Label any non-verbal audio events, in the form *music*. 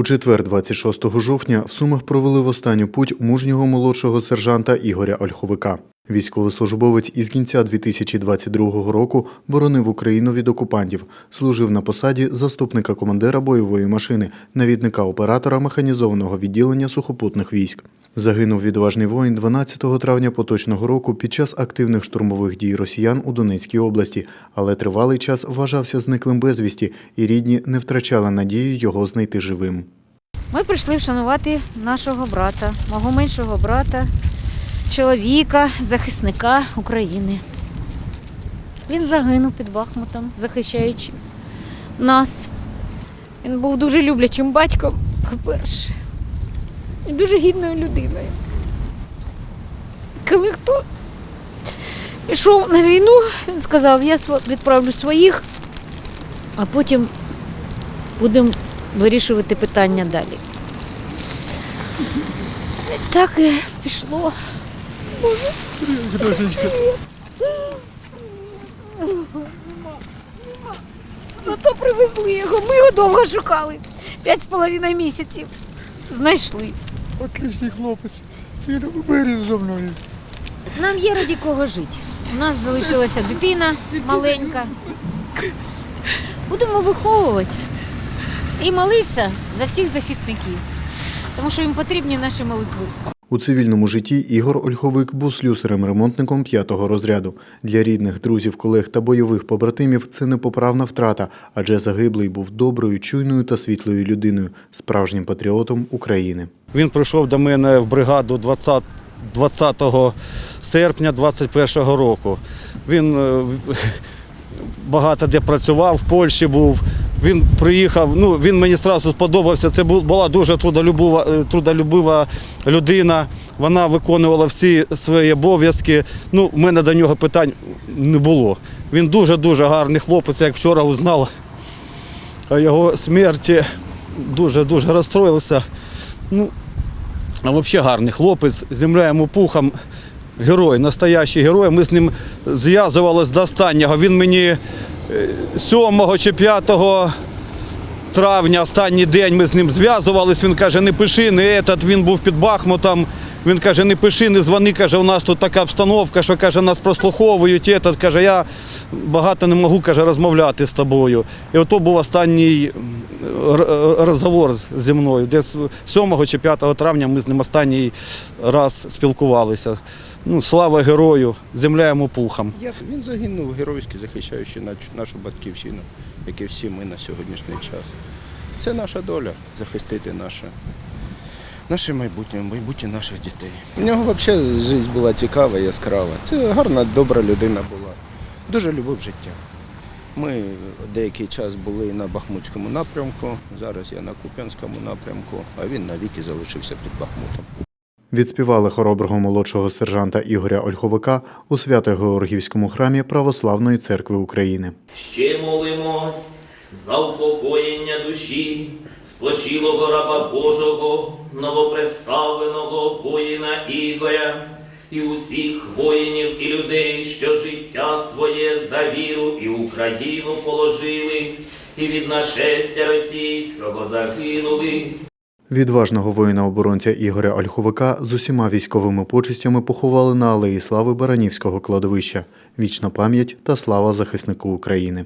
У четвер, 26 жовтня, в Сумах провели в останню путь мужнього молодшого сержанта Ігоря Ольховика. Військовослужбовець із кінця 2022 року боронив Україну від окупантів, служив на посаді заступника командира бойової машини, навідника оператора механізованого відділення сухопутних військ. Загинув відважний воїн 12 травня поточного року під час активних штурмових дій росіян у Донецькій області, але тривалий час вважався зниклим безвісті, і рідні не втрачали надію його знайти живим. Ми прийшли вшанувати нашого брата, мого меншого брата, чоловіка, захисника України. Він загинув під Бахмутом, захищаючи нас. Він був дуже люблячим батьком, по-перше, і дуже гідною людиною. Коли хто пішов на війну, він сказав, я відправлю своїх, а потім будемо вирішувати питання далі. Так і пішло. Зато привезли його. Ми його довго шукали. П'ять з половиною місяців. Знайшли. Отличний хлопець. Він виріс за мною. Нам є раді кого жити. У нас залишилася дитина маленька. Будемо виховувати і молитися за всіх захисників, тому що їм потрібні наші молитви. У цивільному житті Ігор Ольховик був слюсарем-ремонтником п'ятого розряду. Для рідних, друзів, колег та бойових побратимів це непоправна втрата, адже загиблий був доброю, чуйною та світлою людиною, справжнім патріотом України. Він прийшов до мене в бригаду 20, 20 серпня 21 року. Він е, *laughs* багато де працював, в Польщі був. Він приїхав, ну він мені одразу сподобався. Це була дуже трудолюбива, е, трудолюбива людина. Вона виконувала всі свої обов'язки. Ну, в мене до нього питань не було. Він дуже-дуже гарний хлопець, як вчора узнав о його смерті. Дуже-дуже розстроївся. Ну, а взагалі гарний хлопець, земля йому пухом. Герой, настоящий герой. Ми з ним зв'язувалися до останнього. Він мені е, 7 чи 5 травня, останній день ми з ним зв'язувалися. Він каже, не пиши, не этот, він був під Бахмутом. Він каже, не пиши, не дзвони, каже, у нас тут така обстановка, що каже, нас прослуховують. Этот, каже, я багато не можу каже, розмовляти з тобою. І ото був останній розговор зі мною. Десь 7 чи 5 травня ми з ним останній раз спілкувалися. Ну, слава герою, земля йому пухом. Він загинув геройськи, захищаючи нашу батьківщину, як і всі ми на сьогоднішній час. Це наша доля захистити наше, наше майбутнє, майбутнє наших дітей. У нього взагалі життя була цікава, яскрава. Це гарна, добра людина була. Дуже любив життя. Ми деякий час були на Бахмутському напрямку, зараз я на Куп'янському напрямку, а він навіки залишився під Бахмутом. Відспівали хороброго молодшого сержанта Ігоря Ольховика у Свято-Георгівському храмі Православної церкви України. Ще молимось за упокоєння душі спочилого раба Божого, новопреставленого воїна Ігоря і усіх воїнів і людей, що життя своє за віру і Україну положили, і від нашестя російського загинули. Відважного воїна-оборонця Ігоря Ольховика з усіма військовими почистями поховали на алеї слави Баранівського кладовища. Вічна пам'ять та слава захиснику України.